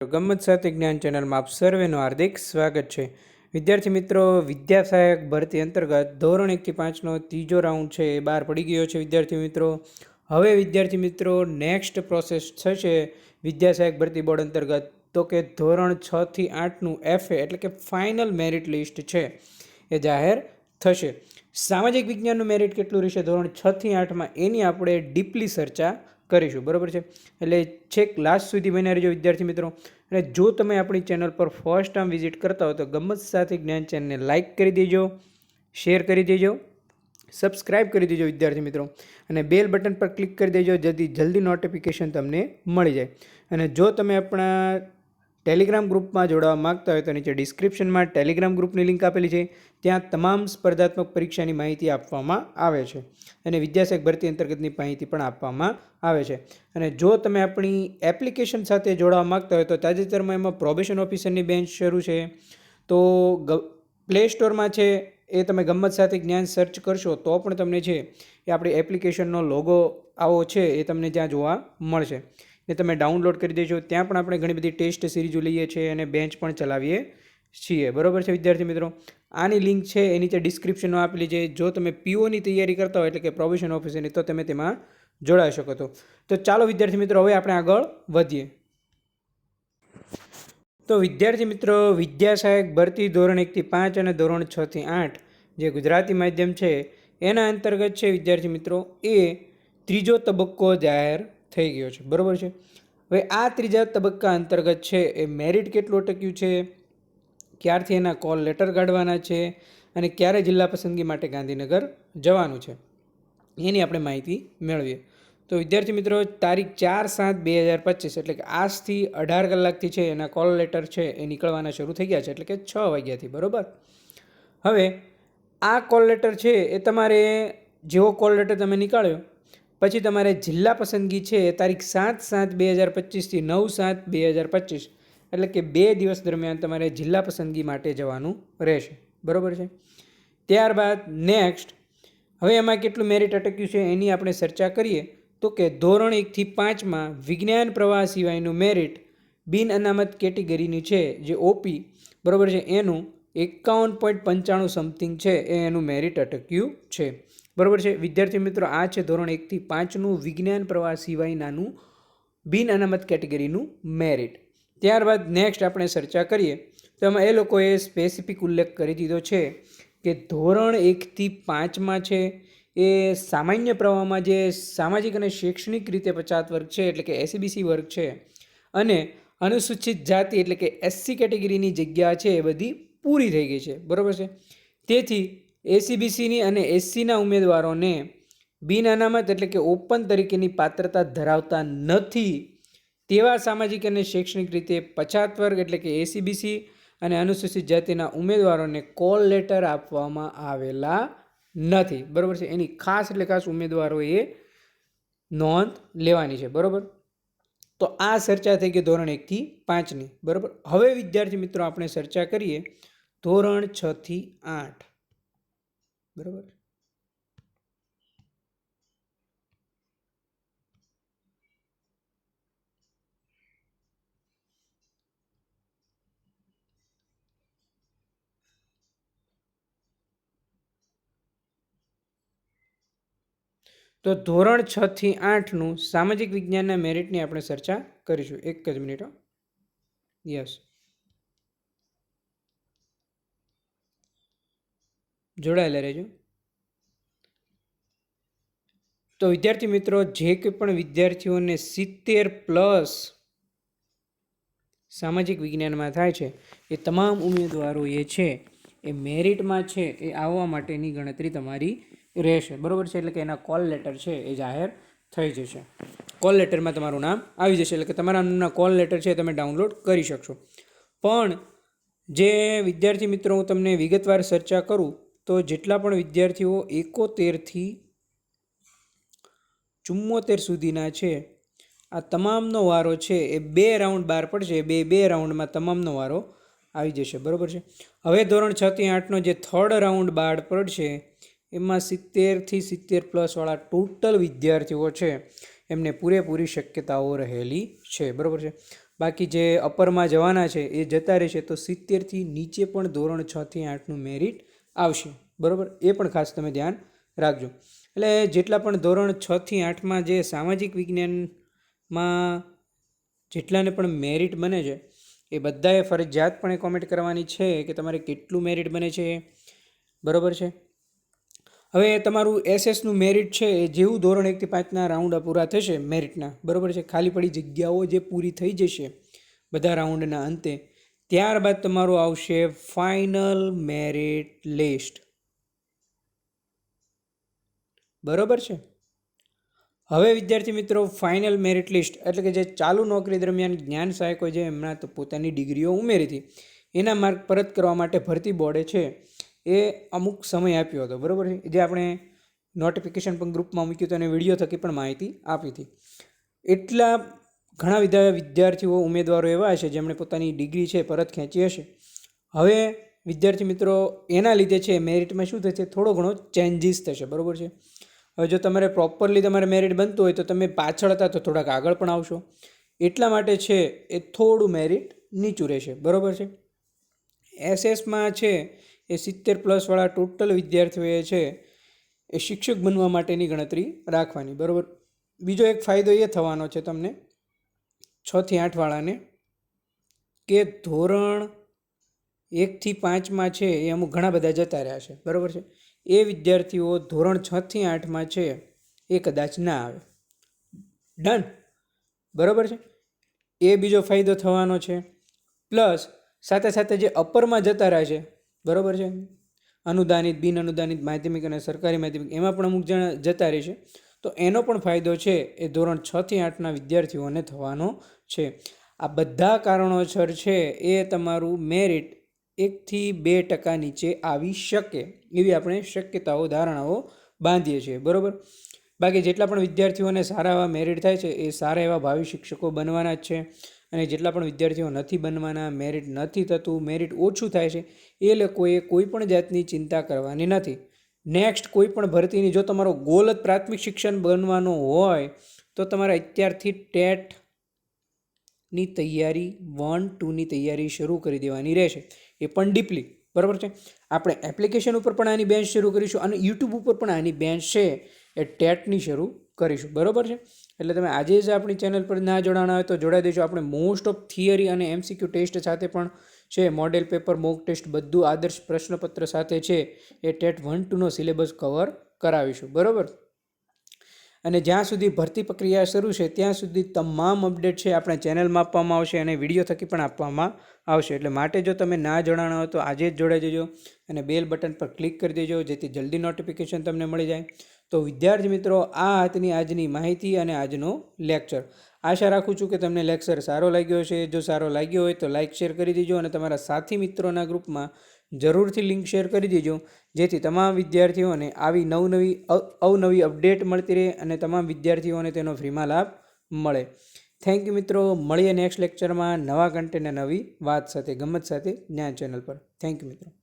ગમ્મત સાથે જ્ઞાન ચેનલમાં આપ સર્વેનું હાર્દિક સ્વાગત છે. વિદ્યાર્થી મિત્રો વિદ્યા સહાયક ભરતી અંતર્ગત ધોરણ એકથી પાંચનો ત્રીજો રાઉન્ડ છે એ બહાર પડી ગયો છે વિદ્યાર્થી મિત્રો. હવે વિદ્યાર્થી મિત્રો નેક્સ્ટ પ્રોસેસ થશે વિદ્યા સહાયક ભરતી બોર્ડ અંતર્ગત. તો કે ધોરણ છથી આઠનું એફએ એટલે કે ફાઇનલ મેરિટ લિસ્ટ છે એ જાહેર થશે. સામાજિક વિજ્ઞાનનું મેરિટ કેટલું રહેશે? ધોરણ છથી આઠમાં એની આપણે ડીપલી ચર્ચા કરીશું, બરાબર છે? એટલે છેક લાસ્ટ સુધી બન્યા રહેજો વિદ્યાર્થી મિત્રો. અને જો તમે આપણી ચેનલ પર ફર્સ્ટ ટાઈમ વિઝિટ કરતા હો તો ગમત સાથે જ્ઞાન ચેનલને લાઇક કરી દેજો શેર કરી દેજો સબસ્ક્રાઇબ કરી દેજો વિદ્યાર્થી મિત્રો. અને બેલ બટન પર ક્લિક કરી દેજો, જેથી જલ્દી નોટિફિકેશન તમને મળી જાય. અને જો તમે આપણા ટેલિગ્રામ ગ્રુપમાં જોડાવા માગતા હોય તો નીચે ડિસ્ક્રિપ્શનમાં ટેલિગ્રામ ગ્રુપની લિંક આપેલી છે. ત્યાં તમામ સ્પર્ધાત્મક પરીક્ષાની માહિતી આપવામાં આવે છે અને વિદ્યાસેક ભરતી અંતર્ગતની માહિતી પણ આપવામાં આવે છે. અને જો તમે આપણી એપ્લિકેશન સાથે જોડાવા માંગતા હોય તો તાજેતરમાં એમાં પ્રોબેશન ઓફિસરની બેન્ચ શરૂ છે. તો પ્લે સ્ટોરમાં છે એ તમે ગમત સાથે જ્ઞાન સર્ચ કરશો તો પણ તમને છે એ આપણી એપ્લિકેશનનો લોગો આવો છે એ તમને ત્યાં જોવા મળશે. ને તમે ડાઉનલોડ કરી દેજો. ત્યાં પણ આપણે ઘણી બધી ટેસ્ટ સિરીઝો લઈએ છીએ અને બેન્ચ પણ ચલાવીએ છીએ. બરોબર છે વિદ્યાર્થી મિત્રો? આની લિંક છે, એ નીચે ડિસ્ક્રિપ્શનમાં આપેલી છે. જો તમે પીઓની તૈયારી કરતા હોય, એટલે કે પ્રોબેશન ઓફિસરની તો તમે તેમાં જોડાઈ શકો છો. તો ચાલો વિદ્યાર્થી મિત્રો, હવે આપણે આગળ વધીએ. તો વિદ્યાર્થી મિત્રો વિદ્યા ભરતી ધોરણ એકથી પાંચ અને ધોરણ છથી આઠ જે ગુજરાતી માધ્યમ છે, એના અંતર્ગત છે વિદ્યાર્થી મિત્રો, એ ત્રીજો તબક્કો જાહેર થઈ ગયો છે. બરાબર છે? હવે આ ત્રીજા તબક્કા અંતર્ગત છે એ મેરિટ કેટલું અટક્યું છે? ક્યારથી એના કોલ લેટર કાઢવાના છે? અને ક્યારે જિલ્લા પસંદગી માટે ગાંધીનગર જવાનું છે? એની આપણે માહિતી મેળવીએ. તો વિદ્યાર્થી મિત્રો, તારીખ ચાર સાત બે હજાર પચીસ એટલે કે આજથી અઢાર કલાકથી છે એના કોલ લેટર છે એ નીકળવાના શરૂ થઈ ગયા છે એટલે કે છ વાગ્યાથી, બરાબર? હવે આ કોલ લેટર છે એ તમારે જેવો કોલ લેટર તમે નીકાળ્યો પછી તમારે જિલ્લા પસંદગી છે તારીખ સાત સાત બે હજાર પચીસથી નવ સાત બે હજાર પચીસ. એટલે કે બે દિવસ દરમિયાન તમારે જિલ્લા પસંદગી માટે જવાનું રહેશે. બરાબર છે? ત્યારબાદ નેક્સ્ટ, હવે એમાં કેટલું મેરિટ અટક્યું છે એની આપણે ચર્ચા કરીએ. તો કે ધોરણ એકથી પાંચમાં વિજ્ઞાન પ્રવાહ સિવાયનું મેરિટ બિન અનામત કેટેગરીની છે, જે ઓપી બરાબર છે? એનું એકાવન પોઈન્ટ પંચાણું સમથિંગ છે એ એનું મેરિટ અટક્યું છે. બરાબર છે? વિદ્યાર્થી મિત્રો, આ છે ધોરણ એકથી પાંચનું વિજ્ઞાન પ્રવાહ સિવાયનાનું બિન અનામત કેટેગરીનું મેરિટ. ત્યારબાદ નેક્સ્ટ આપણે ચર્ચા કરીએ. તો એમાં એ લોકોએ સ્પેસિફિક ઉલ્લેખ કરી દીધો છે કે ધોરણ એકથી પાંચમાં છે એ સામાન્ય પ્રવાહમાં જે સામાજિક અને શૈક્ષણિક રીતે પછાત વર્ગ છે, એટલે કે એસીબીસી વર્ગ છે, અને અનુસૂચિત જાતિ, એટલે કે એસસી કેટેગરીની જગ્યા છે એ બધી પૂરી થઈ ગઈ છે. બરાબર છે? તેથી એસીબીસીની અને એસસીના ઉમેદવારોને બિન અનામત એટલે કે ઓપન તરીકેની પાત્રતા ધરાવતા નથી. તેવા સામાજિક અને શૈક્ષણિક રીતે પછાત વર્ગ એટલે કે એસીબીસી અને અનુસૂચિત જાતિના ઉમેદવારોને કોલ લેટર આપવામાં આવેલા નથી. બરાબર છે? એની ખાસ એટલે ખાસ ઉમેદવારોએ નોંધ લેવાની છે. બરાબર? તો આ ચર્ચા થઈ ગઈ ધોરણ એકથી પાંચની બરાબર? હવે વિદ્યાર્થી મિત્રો આપણે ચર્ચા કરીએ ધોરણ છથી આઠ. બરાબર? તો ધોરણ છ થી આઠનું સામાજિક વિજ્ઞાનના મેરિટની આપણે ચર્ચા કરીશું. એક જ મિનિટ યસ જોડાયેલા રહેજો. તો વિદ્યાર્થી મિત્રો, જે કંઈ પણ વિદ્યાર્થીઓને સિત્તેર પ્લસ સામાજિક વિજ્ઞાનમાં થાય છે, એ તમામ ઉમેદવારો એ છે, એ મેરિટમાં છે, એ આવવા માટેની ગણતરી તમારી રહેશે. બરાબર છે? એટલે કે એના કોલ લેટર છે, એ જાહેર થઈ જશે. કોલ લેટરમાં તમારું નામ આવી જશે, એટલે કે તમારા નામના કોલ લેટર છે તમે ડાઉનલોડ કરી શકશો. પણ જે વિદ્યાર્થી મિત્રો, હું તમને વિગતવાર ચર્ચા કરું તો જેટલા પણ વિદ્યાર્થીઓ એકોતેરથી ચુમ્મોતેર સુધીના છે, આ તમામનો વારો છે એ બે રાઉન્ડ બહાર પડશે બે બે રાઉન્ડમાં તમામનો વારો આવી જશે, બરાબર છે? હવે ધોરણ છ થી આઠનો જે થર્ડ રાઉન્ડ બહાર પડશે, એમાં સિત્તેરથી સિત્તેર પ્લસવાળા ટોટલ વિદ્યાર્થીઓ છે, એમને પૂરેપૂરી શક્યતાઓ રહેલી છે, બરાબર છે? બાકી જે અપરમાં જવાના છે, એ જતા રહેશે તો સિત્તેરથી નીચે પણ ધોરણ છથી આઠનું મેરિટ આવશે. બરાબર? એ પણ ખાસ તમે ધ્યાન રાખજો. એટલે જેટલા પણ ધોરણ છથી આઠમાં જે સામાજિક વિજ્ઞાનમાં જેટલાને પણ મેરિટ બને છે, એ બધાએ ફરજિયાતપણે કોમેન્ટ કરવાની છે કે તમારે કેટલું મેરિટ બને છે. બરાબર છે? હવે તમારું એસએસનું મેરિટ છે એ જેવું ધોરણ એકથી પાંચના રાઉન્ડ પૂરા થશે મેરિટના બરાબર છે? ખાલી પડી જગ્યાઓ જે પૂરી થઈ જશે, બધા રાઉન્ડના અંતે. ત્યારબાદ તમારું આવશે ફાઇનલ મેરિટ લિસ્ટ બરોબર છે? હવે વિદ્યાર્થી મિત્રો ફાઇનલ મેરિટ લિસ્ટ એટલે કે જે ચાલુ નોકરી દરમિયાન જ્ઞાન સહાયકો જે એમના તો પોતાની ડિગ્રીઓ ઉમેરી હતી, એના માર્ક પરત કરવા માટે ભરતી બોર્ડે છે, એ અમુક સમય આપ્યો હતો. બરાબર છે? જે આપણે નોટિફિકેશન પણ ગ્રુપમાં મૂક્યું હતું અને વીડિયો થકી પણ માહિતી આપી હતી. એટલા ઘણા વિદ્યા વિદ્યાર્થીઓ, ઉમેદવારો એવા હશે જેમણે પોતાની ડિગ્રી છે પરત ખેંચી હશે. હવે વિદ્યાર્થી મિત્રો, એના લીધે છે મેરિટમાં શું થશે? થોડો ઘણો ચેન્જીસ થશે, બરાબર છે? હવે જો તમારે પ્રોપરલી તમારે મેરિટ બનતું હોય તો તમે પાછળ હતા તો થોડાક આગળ પણ આવશો. એટલા માટે છે એ થોડું મેરિટ નીચું રહેશે, બરાબર છે? એસએસમાં છે એ સિત્તેર પ્લસવાળા ટોટલ વિદ્યાર્થીઓએ છે એ શિક્ષક બનવા માટેની ગણતરી રાખવાની, બરાબર? બીજો એક ફાયદો એ થવાનો છે તમને છથી આઠવાળાને કે ધોરણ એકથી પાંચમાં છે એ અમુક ઘણા બધા જતા રહ્યા છે. બરાબર છે? એ વિદ્યાર્થીઓ ધોરણ છથી આઠમાં છે એ કદાચ ના આવે. ડન બરાબર છે? એ બીજો ફાયદો થવાનો છે. પ્લસ સાથે સાથે જે અપરમાં જતા રહ્યા છે, બરાબર છે? અનુદાનિત, બિન અનુદાનિત માધ્યમિક અને સરકારી માધ્યમિક, એમાં પણ અમુક જણા જતા રહેશે તો એનો પણ ફાયદો છે એ ધોરણ છથી આઠના વિદ્યાર્થીઓને થવાનો છે. આ બધા કારણોસર છે એ તમારું મેરિટ એકથી બે ટકા નીચે આવી શકે એવી આપણે શક્યતાઓ, ધારણાઓ બાંધીએ છીએ. બરાબર? બાકી જેટલા પણ વિદ્યાર્થીઓને સારા એવા મેરિટ થાય છે એ સારા એવા ભાવિ શિક્ષકો બનવાના જ છે અને જેટલા પણ વિદ્યાર્થીઓ નથી બનવાના, મેરિટ નથી થતું, મેરિટ ઓછું થાય છે એ લોકોએ કોઈ પણ જાતની ચિંતા કરવાની નથી. નેક્સ્ટ કોઈ પણ ભરતીની, જો તમારો ગોલ જ પ્રાથમિક શિક્ષણ બનવાનો હોય, તો તમારે અત્યારથી ટેટની તૈયારી વન ટુની તૈયારી શરૂ કરી દેવાની રહેશે. એ પણ ડીપલી બરાબર છે? આપણે એપ્લિકેશન ઉપર પણ આની બેન્ચ શરૂ કરીશું અને યુટ્યુબ ઉપર પણ આની બેન્ચ છે એ ટેટની શરૂ કરીશું, બરાબર છે? એટલે તમે આજે જ આપણી ચેનલ પર ના જોડાણા હોય તો જોડાઈ દેજો. આપણે મોસ્ટ ઓફ થિયરી અને એમસીક્યુ ટેસ્ટ સાથે પણ છે મોડેલ પેપર, મોક ટેસ્ટ બધું આદર્શ પ્રશ્નપત્ર સાથે છે એ ટેટ વન ટુનો સિલેબસ કવર કરાવીશું. બરાબર? અને જ્યાં સુધી ભરતી પ્રક્રિયા શરૂ છે, ત્યાં સુધી તમામ અપડેટ છે આપણે ચેનલમાં આપવામાં આવશે અને વીડિયો થકી પણ આપવામાં આવશે. એટલે માટે જો તમે ના હોય તો આજે જ જોડાઈ જજો અને બેલ બટન પર ક્લિક કરી દેજો, જેથી જલ્દી નોટિફિકેશન તમને મળી જાય. તો વિદ્યાર્થી મિત્રો, આ હાથની આજની માહિતી અને આજનો લેક્ચર આશા રાખું છું કે તમને લેક્ચર સારો લાગ્યો છે જો સારો લાગ્યો હોય તો લાઇક શેર કરી દેજો અને તમારા સાથી મિત્રોના ગ્રુપમાં જરૂરથી લિંક શેર કરી દેજો. જેથી તમામ વિદ્યાર્થીઓને આવી નવનવી અવનવી અપડેટ મળતી રહે અને તમામ વિદ્યાર્થીઓને તેનો ફ્રીમાં લાભ મળે. થેન્ક યુ મિત્રો. મળીએ નેક્સ્ટ લેક્ચરમાં નવા કન્ટેન્ટ નવી વાત સાથે ગમત સાથે જ્ઞાન ચેનલ પર. થેન્ક યુ મિત્રો.